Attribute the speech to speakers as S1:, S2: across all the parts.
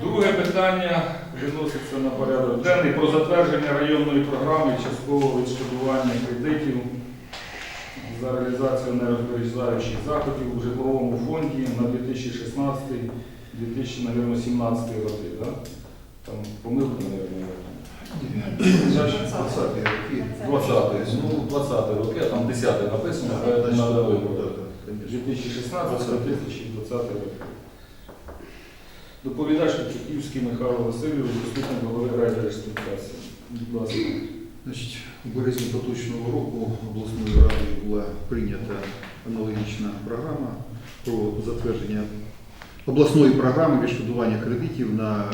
S1: Друге питання виноситься на порядок денний про затвердження районної програми часткового відшкодування кредитів за реалізацію нерозбережаючих заходів у житловому фонді на 2016-2017 роки. Да? Там помилка, мабуть.
S2: 20 роки.
S1: 20 ну 20 роки, а там 10 написано, вибрати. 2016-2020 роки. Доповідач Петриківський Михайло Васильович, заступник голови райдержадміністрації. Будь ласка.
S2: Значить, у березні поточного року обласною радою була прийнята аналогічна програма про затвердження обласної програми відшкодування кредитів на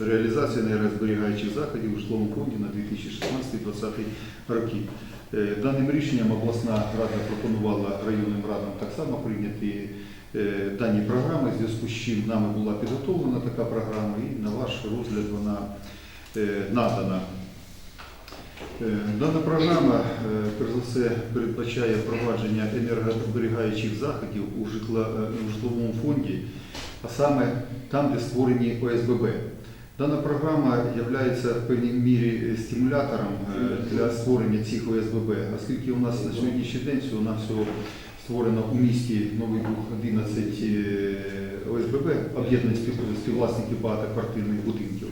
S2: е, реалізацію енергозберігаючих заходів у житловому фонді на 2016-2020 роки. Е, Даним рішенням обласна рада пропонувала районним радам так само прийняти е, дані програми, в зв'язку з чим нами була підготовлена така програма і на ваш розгляд вона е, надана. Е, Дана програма, е, перш за все, передбачає впровадження енергозберігаючих заходів у, е, житловому фонді, а саме там, де створені ОСББ. Дана програма є в певній мірі стимулятором е, для створення цих ОСББ, оскільки у нас на сьогоднішній день всього на всього створено у місті Новий Буг 11 е, ОСББ, об'єднаних спів- співвласників багатоквартирних будинків.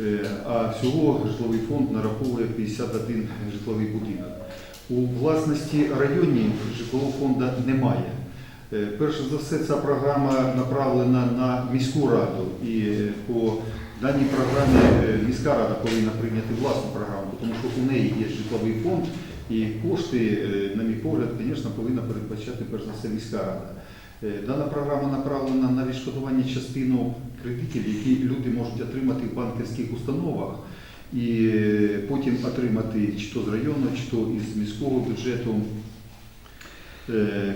S2: Е, А всього житловий фонд нараховує 51 житловий будинок. У власності районів житлового фонду немає. Е, Перш за все, ця програма направлена на міську раду, і по даній програмі міська рада повинна прийняти власну програму, тому що у неї є житловий фонд, і кошти, е, на мій погляд, звісно, повинна передбачати перш за все міська рада. Е, Дана програма направлена на відшкодування частину кредитів, які люди можуть отримати в банківських установах, і е, потім отримати чи то з району, чи то із міського бюджету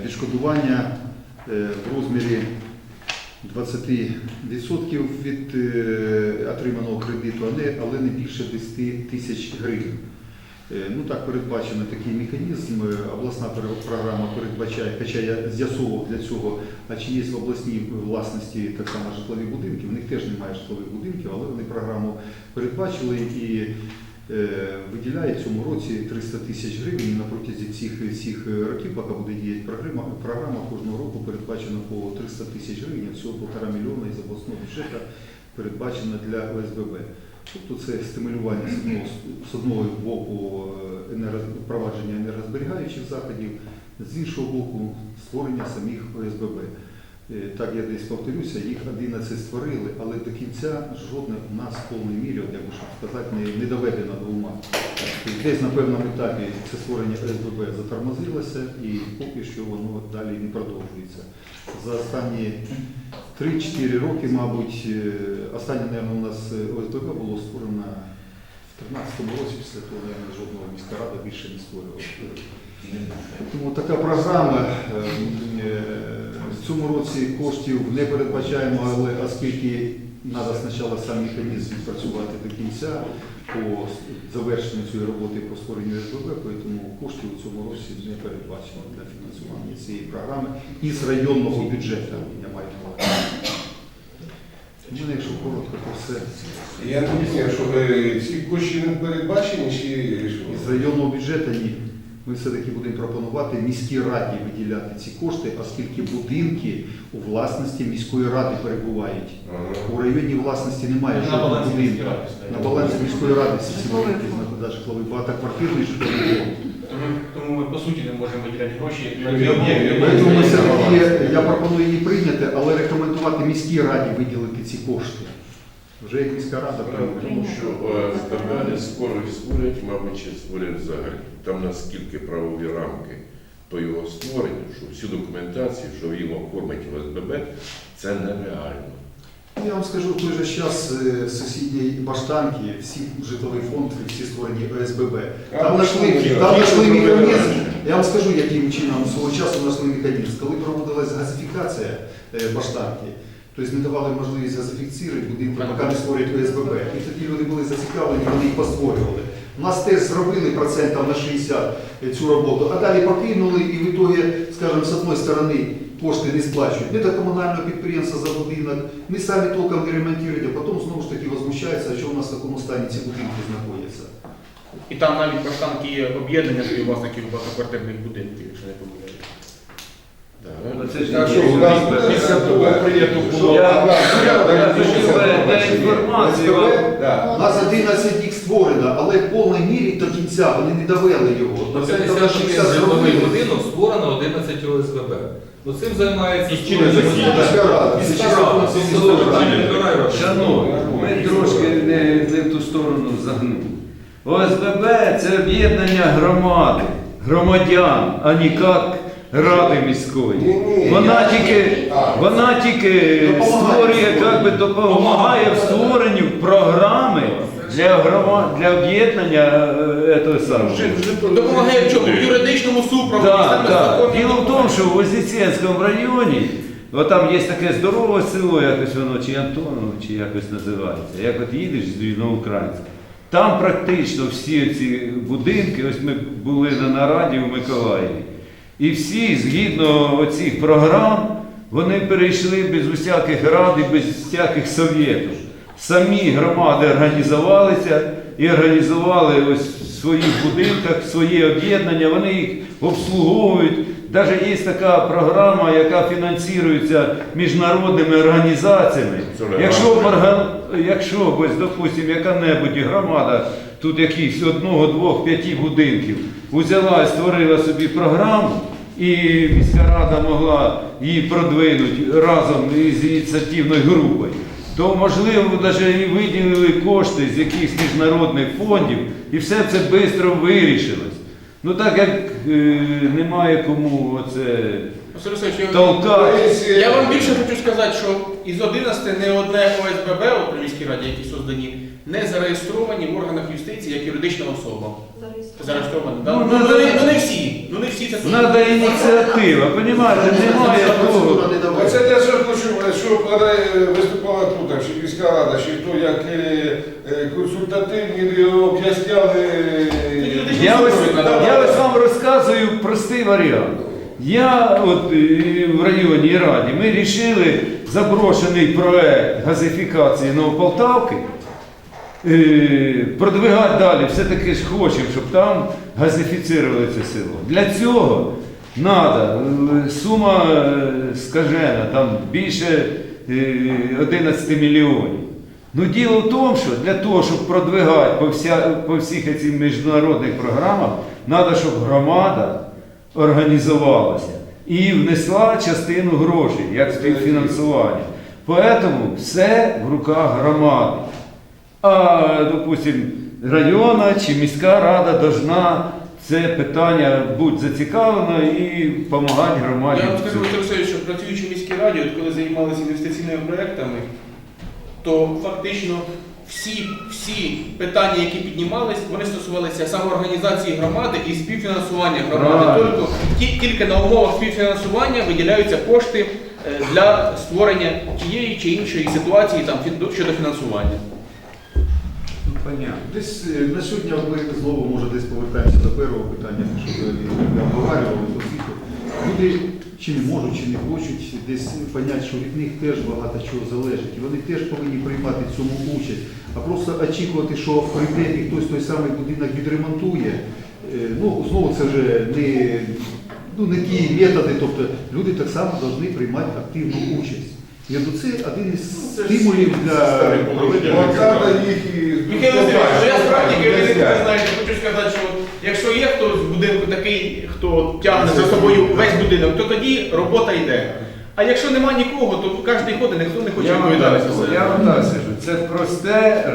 S2: відшкодування в розмірі 20% від отриманого кредиту, але не більше 10 тисяч гривень. Е, Ну так передбачено такий механізм. Е, Обласна програма передбачає, хоча я з'ясовував для цього, а чи є в обласній власності так само житлові будинки. В них теж немає житлових будинків, але вони програму передбачили і е, виділяють цьому році 300 тисяч гривень. На протязі цих всіх років, поки буде діяти програма, програма кожного року передбачено по 300 тисяч гривень, всього полтора мільйона із обласного бюджету передбачено для ОСББ. Тобто це стимулювання з одного, з одного боку е, впровадження енергозберігаючих заходів, з іншого боку створення самих ОСББ. Е, Так я десь повторюся, їх 11 створили, але до кінця жодне у нас в повній мірі, як би щоб сказати, не, не доведено до ума. Десь на певному етапі це створення ОСББ затормозилося і поки що воно далі не продовжується. За останні 3-4 роки, мабуть, е, останнє, мабуть, у нас е, ОСББ було створено в 2013 році, після того, мабуть, жодного міська рада більше не створювала. Тому така програма е, в цьому році коштів не передбачаємо, але оскільки треба спочатку сам механізм відпрацювати до кінця по завершенню цієї роботи по створенню СББ, тому коштів у цьому році не передбачено для фінансування цієї програми із районного бюджету. Я маю на увазі. Мене, якщо коротко, то все.
S3: Я не розумію, що е, ці кошти не передбачені чи що?
S2: Із районного бюджету ні. Ми все-таки будемо пропонувати міській раді виділяти ці кошти, оскільки будинки у власності міської ради перебувають.
S3: Ага.
S2: У районній власності немає жодного будинку.
S4: міської ради стоїть.
S2: На балансі міської ради всі ці будинки знаходяться житловий багатоквартирний житловий фонд.
S4: Тому, тому ми по суті не можемо виділяти гроші.
S2: Тому ми все-таки, я пропоную її прийняти, але рекомендувати міській раді виділити ці кошти. Вже як міська рада
S5: Справа тому, що ОСББ не скоро створять, мабуть, чи створять взагалі. Там наскільки правові рамки по його створенню, що всю документацію, що їм оформить ОСББ, це нереально.
S2: Я вам скажу, в той же час е, сусідній Баштанки, всі житловий фонд, всі створені ОСББ. Там знайшли, механізм. Я вам скажу, яким чином свого часу знайшли механізм. Коли проводилась газифікація е, Баштанки, тобто не давали можливість газифікції будинки, поки не створюють ОСББ. І тоді люди були зацікавлені, вони їх постворювали. Нас теж зробили процентів на 60 цю роботу, а далі покинули і в ітогі, скажімо, з одної сторони кошти не сплачують ні до комунального підприємства за будинок, ні самі толком не ремонтують, а потім знову ж таки возмущаються, що у нас в такому стані ці будинки знаходяться.
S4: І там навіть проштанки є об'єднання співвласників багатоквартирних будинків, якщо не помиляюсь.
S6: Це ж
S3: Так що у нас
S6: Після того прийнято було. Для інформації вам.
S2: У нас 11 їх створено, але в повній мірі до кінця вони не довели його.
S7: На
S2: Це
S7: 56
S2: все
S7: житловий будинок створено 11 ОСББ. Ну цим займається
S4: І чи не
S7: створення-
S2: Міська рада.
S7: Міська
S2: Міська
S7: рада.
S2: рада.
S7: Питання відбирає гроші.
S6: Шановні, ми трошки не, не в ту сторону загнули. ОСББ це об'єднання громади, громадян, а ніяк ради міської. Вона тільки, вона тільки створює, як би допомагає в створенні програми для громад, для об'єднання е, того самого.
S4: Допомагає в чому? В юридичному супроводі,
S6: Так, так. Діло в тому, що в Вознесенському районі, от там є таке здорове село, якось воно, чи Антоново, чи якось називається. Як от їдеш з Новоукраїнська, там практично всі ці будинки, ось ми були на нараді у Миколаєві, і всі, згідно оцих програм, вони перейшли без усяких рад і без всяких совєтів. Самі громади організувалися і організували ось в своїх будинках своє об'єднання, вони їх обслуговують. Навіть є така програма, яка фінансується міжнародними організаціями. Якщо, б якщо ось, допустим, яка-небудь громада, тут якихось одного, двох, п'яти будинків, узяла і створила собі програму, і міська рада могла її продвинути разом із ініціативною групою, то можливо навіть і виділили кошти з якихось міжнародних фондів, і все це швидко вирішилось. Ну так як е, немає кому оце
S4: Васильович, я- вам більше хочу сказати, що із 11 не одне ОСББ при міській раді, які создані, не зареєстровані в органах юстиції як юридична особа. Зареєстровані, да?
S6: Ну,
S4: Ну, ну, не- ну не всі, ну не всі це
S6: Треба ініціатива, розумієте, немає того.
S2: Давала.
S3: Оце я що хочу, що коли виступала тут, чи міська рада, чи хто як е, е, консультативні об'ясняли.
S6: Я ось, я ось вам розказую простий варіант. Я от е, в районній раді ми вирішили заброшений проект газифікації Новополтавки е, продвигати далі. Все-таки ж хочемо, щоб там газифіцировали це село. Для цього треба, сума е, скажена, там більше е, 11 мільйонів. Ну діло в тому, що для того, щоб продвигати по, вся, по всіх цих міжнародних програмах, треба, щоб громада організувалася і внесла частину грошей як співфінансування. Тому все в руках громади. А, допустим, районна чи міська рада должна це питання бути зацікавлена і допомагати громаді.
S4: Я вам скажу,
S6: цьому.
S4: Що працюючи в міській раді, от коли займалися інвестиційними проектами, то фактично всі, всі питання, які піднімались, вони стосувалися самоорганізації громади і співфінансування громади. Тобто ті- тільки на умовах співфінансування виділяються кошти е, для створення тієї чи іншої ситуації там, щодо фінансування.
S6: Ну, понятно.
S2: Десь е, на сьогодні ми знову може десь повертаємося до першого питання, що ви обговорювали, то люди чи не можуть, чи не хочуть десь поняти, що від них теж багато чого залежить. І вони теж повинні приймати в цьому участь. А просто очікувати, що прийде і хтось той самий будинок відремонтує. е, Ну, знову це вже не, ну, не ті методи, тобто люди так само повинні приймати активну участь. От це один із стимулів для проведення.
S3: Їх.
S4: Михайло ну, я справді керівник не знаю, хочу сказати, що якщо є хтось в будинку такий, хто тягне за собою весь будинок, то тоді робота йде. А якщо нема нікого, то кожен ходить, ніхто не хоче за
S6: я вам так скажу, це просте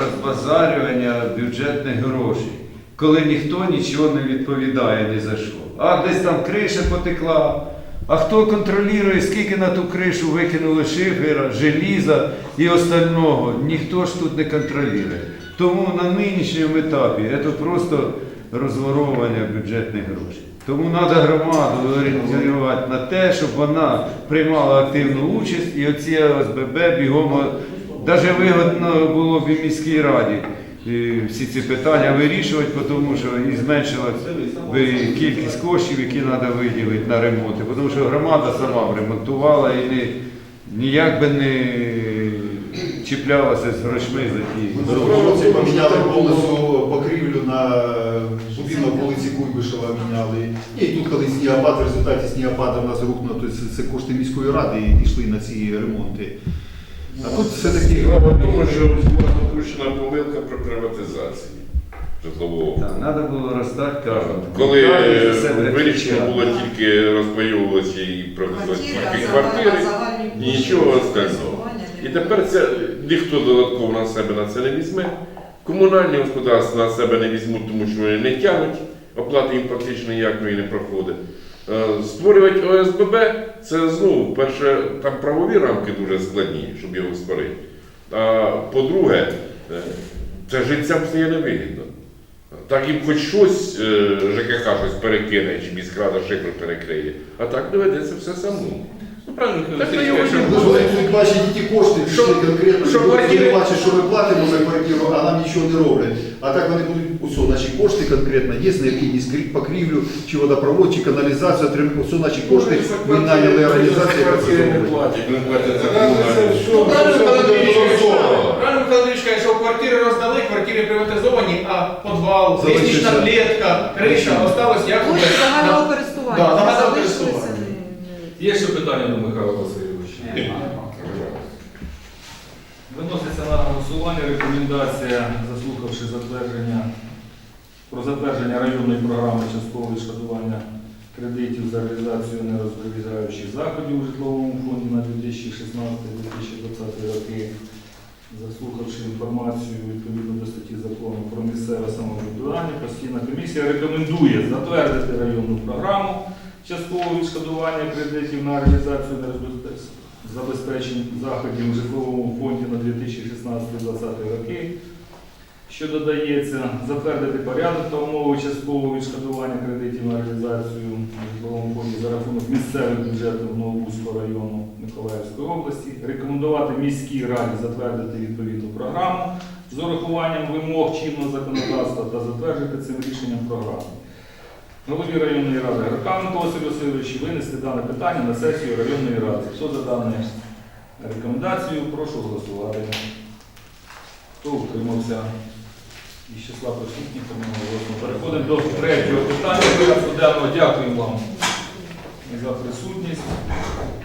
S6: розбазарювання бюджетних грошей, коли ніхто нічого не відповідає ні за що. А десь там криша потекла. А хто контролює, скільки на ту кришу викинули шифера, желіза і остального? Ніхто ж тут не контролює. Тому на нинішньому етапі це просто розворовування бюджетних грошей. Тому треба громаду орієнтувати на те, щоб вона приймала активну участь і оці ОСББ бігом, навіть вигодно було б і міській раді. е, всі ці питання вирішувати, тому що і зменшилась би кількість коштів, які треба виділити на ремонти, тому що громада сама ремонтувала і ніяк би не чіплялася з грошми за ті.
S2: Році поміняли повністю покрівлю на будинок вулиці Куйбишева міняли. І тут, коли снігопад, в результаті снігопада в нас рухнуло, то це, це кошти міської ради і пішли на ці ремонти. А тут все-таки
S5: Справа в тому, що була допущена помилка при приватизації житлового.
S6: Так, треба було роздати кожному.
S5: Коли е, вирішено було тільки розпаювалося і приватизувати тільки квартири, і нічого остального. І тепер це ніхто додатково на себе на це не візьме. Комунальні господарства на себе не візьмуть, тому що вони не тягнуть, оплати їм фактично ніякої не проходить. Е, Створювати ОСББ це знову, перше, там правові рамки дуже складні, щоб його створити. А по-друге, е, це життям стає невигідно. Так їм хоч щось е, ЖКХ щось перекине, чи міськрада шифр перекриє, а так доведеться все самому.
S4: Ну, правильно, Михайло
S5: Так
S4: Васильович каже,
S2: Ну, ті кошти,
S4: Що-
S2: пішли конкретно,
S4: що квартири-
S2: бачать, що ми платимо за квартиру, а нам нічого не роблять. А так вони будуть, усе, наші кошти конкретно є, необхідність крі- покрівлю, чи водопровод, чи каналізацію, отримати, усе наші кошти, ми наняли організацію, яка це
S5: за комунальні.
S4: Ну, правильно Михайло каже, що- правильно Михайло Андрійович каже, що квартири роздали, квартири приватизовані, а підвал,
S2: Залишиться.
S4: лестнична клітка, криша осталось як
S8: Кошти загального користування.
S4: Да, загального
S7: Є ще питання до Михайла Васильовича?
S1: Виноситься на голосування рекомендація, заслухавши затвердження про затвердження районної програми часткового відшкодування кредитів за реалізацію нерозповідаючих заходів у житловому фонді на 2016-2020 роки, заслухавши інформацію відповідно до статті закону про місцеве самоврядування, постійна комісія рекомендує затвердити районну програму часткового відшкодування кредитів на реалізацію забезпечень заходів у житловому фонді на 2016-2020 роки, що додається затвердити порядок та умови часткового відшкодування кредитів на реалізацію у житловому фонді за рахунок місцевих бюджетів Новобузького району Миколаївської області, рекомендувати міській раді затвердити відповідну програму з урахуванням вимог чинного законодавства та затвердити цим рішенням програму. Голові районної ради Гарканенко Василь Васильович винести дане питання на сесію районної ради. Хто за дану рекомендацію, прошу голосувати. Хто утримався із числа присутніх, одноголосно. Переходимо до третього питання. Дякую вам за присутність.